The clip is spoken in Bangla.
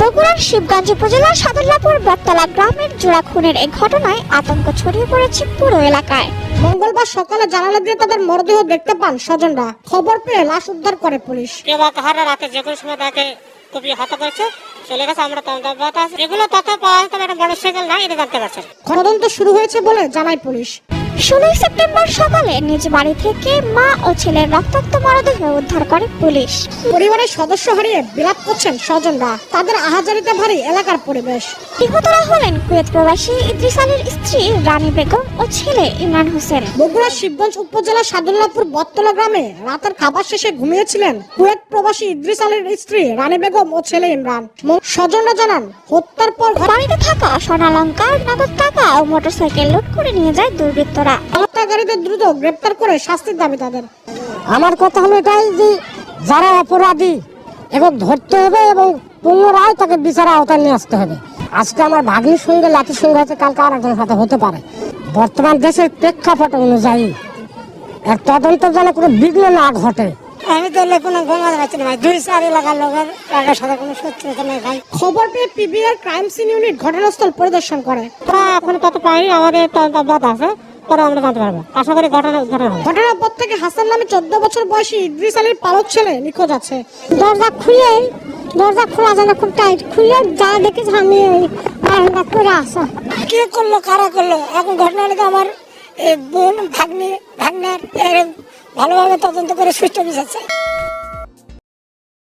বগুড়ার শিবগঞ্জ উপজেলার সাদুল্লাপুর বটতলা গ্রামের জোড়া খুনের এই ঘটনায় আতঙ্ক ছড়িয়ে পড়েছে পুরো এলাকায়। মঙ্গলবার সকালে জানালা দিয়ে তাদের মরদেহ দেখতে পান স্বজনরা। খবর পেয়ে লাশ উদ্ধার করে পুলিশ। কেউ বা কাহারা রাতে যে কোনো সময় তাকে কুপিয়ে হত্যা করেছে চলে গেছে আমরা তদন্ত এগুলো তথ্য পাওয়া যেত একটা মোটর সাইকেল না এটা জানতে পারছেন। তদন্ত শুরু হয়েছে বলে জানায় পুলিশ। ষোলোই সেপ্টেম্বর সকালে নিজ বাড়ি থেকে মা ও ছেলের রক্তাক্ত মরদেহ উদ্ধার করে পুলিশ। পরিবারের সদস্য হারিয়ে বিলাপ করছেন স্বজনরা। তাদের আহাজারিতে ভারী এলাকার পরিবেশ। নিহতরা হলেন কুয়েত প্রবাসী ইদ্রিস আলীর স্ত্রী রানী বেগম ও ছেলে ইমরান হোসেন। বগুড়ার শিবগঞ্জ উপজেলার সাদুল্লাপুর বটতলা গ্রামে রাতের খাবার শেষে ঘুমিয়েছিলেন কুয়েত প্রবাসী ইদ্রিস আলীর স্ত্রী রানী বেগম ও ছেলে ইমরান। স্বজনরা জানান হত্যার পর বাড়িতে থাকা স্বর্ণালঙ্কার নগদ টাকা ও মোটরসাইকেল লুট করে নিয়ে যায় দুর্বৃত্তরা। হত্যাকারীদের দ্রুত গ্রেপ্তার করে শাস্তির দাবি তাদের। আমার কথা হলো এটাই যে যারা অপরাধী এবং ধরতে হবে এবং পুনরায় তাকে বিচার আওতায় নিয়ে আসতে হবে। আজকে আমার ভাগ্নির সঙ্গে লাঠির সঙ্গে হচ্ছে কালকে আর একজনের সাথে হতে পারে। বর্তমান দেশের প্রেক্ষাপট অনুযায়ী এক তদন্ত যেন কোনো বিঘ্ন না ঘটে। আমি তো কোনো ঘুমাতে পারছি না ভাই। দুই চার এলাকার লোকের কারোর সাথে কোনো শত্রুতা নেই ভাই। খবর পেয়ে পিবিআর ক্রাইম সিন ইউনিট ঘটনাস্থল পরিদর্শন করে। আমরা এখন তত পাই আমাদের তদন্ত আছে। পরে আমরা জানতে পারব। আশা করি ঘটনা হবে। ঘটনার পর থেকে হাসান নামে চোদ্দ বছর বয়সী ইদ্রিস আলীর পালক ছেলে নিখোঁজ আছে। দরজা খুলে দরজা খোলা যায় না খুব টাইট খুলে যা দেখেছি আমি বারান্দা করে আসা কে করল কারা করল? এখন ঘটনা তো আমার বোন ভাগ্নি ভাগ্নার ভালোভাবে তদন্ত করে সুস্থ বিচার চাই।